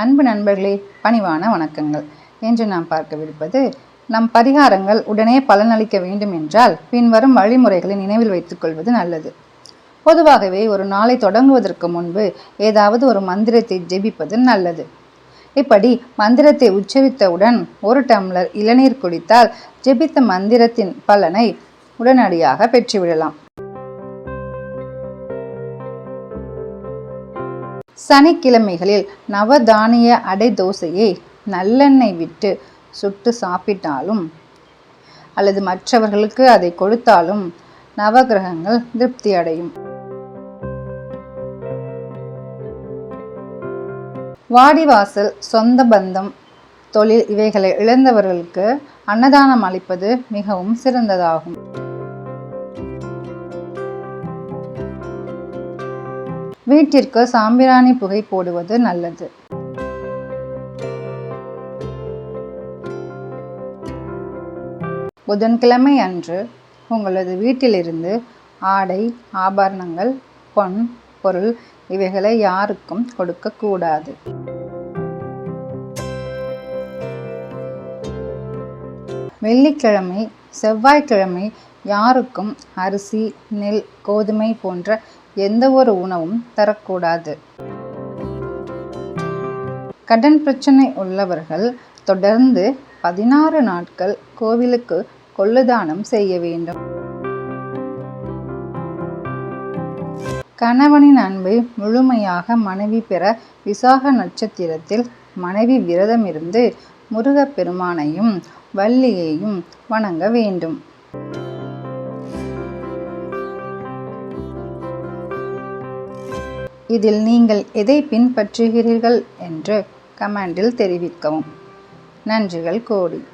அன்பு நண்பர்களே பணிவான வணக்கங்கள். என்று நாம் பார்க்கவிருப்பது நம் பரிகாரங்கள் உடனே பலனளிக்க வேண்டும் என்றால் பின்வரும் வழிமுறைகளை நினைவில் வைத்துக்கொள்வது நல்லது. பொதுவாகவே ஒரு நாளை தொடங்குவதற்கு முன்பு ஏதாவது ஒரு மந்திரத்தை ஜெபிப்பது நல்லது. இப்படி மந்திரத்தை உச்சரித்தவுடன் ஒரு டம்ளர் இளநீர் குடித்தால் ஜெபித்த மந்திரத்தின் பலனை உடனடியாக பெற்றுவிடலாம். சனிக்கிழமைகளில் நவதானிய அடை தோசையை நல்லெண்ணெய் விட்டு சுட்டு சாப்பிட்டாலும் அல்லது மற்றவர்களுக்கு அதை கொடுத்தாலும் நவகிரகங்கள் திருப்தி அடையும். வாடிவாசல் சொந்த பந்தம் தொழில் இவைகளை இழந்தவர்களுக்கு அன்னதானம் அளிப்பது மிகவும் சிறந்ததாகும். வீட்டிற்கு சாம்பிராணி புகை போடுவது நல்லது. புதன்கிழமை அன்று உங்களது வீட்டிலிருந்து ஆடை ஆபரணங்கள் பொன் பொருள் இவைகளை யாருக்கும் கொடுக்கக்கூடாது வெள்ளிக்கிழமை செவ்வாய்க்கிழமை யாருக்கும் அரிசி நெல் கோதுமை போன்ற எந்த ஒரு உணவும் தரக்கூடாது. கடன் பிரச்சனை உள்ளவர்கள் தொடர்ந்து பதினாறு நாட்கள் கோவிலுக்கு கொள்ளுதானம் செய்ய வேண்டும். கணவனின் அன்பை முழுமையாக மனைவி பெற விசாக நட்சத்திரத்தில் மனைவி விரதம் இருந்து முருகப்பெருமானையும் வள்ளியையும் வணங்க வேண்டும். இதில் நீங்கள் எதை பின்பற்றுகிறீர்கள்? என்று கமெண்டில் தெரிவிக்கவும். நன்றிகள் கோடி.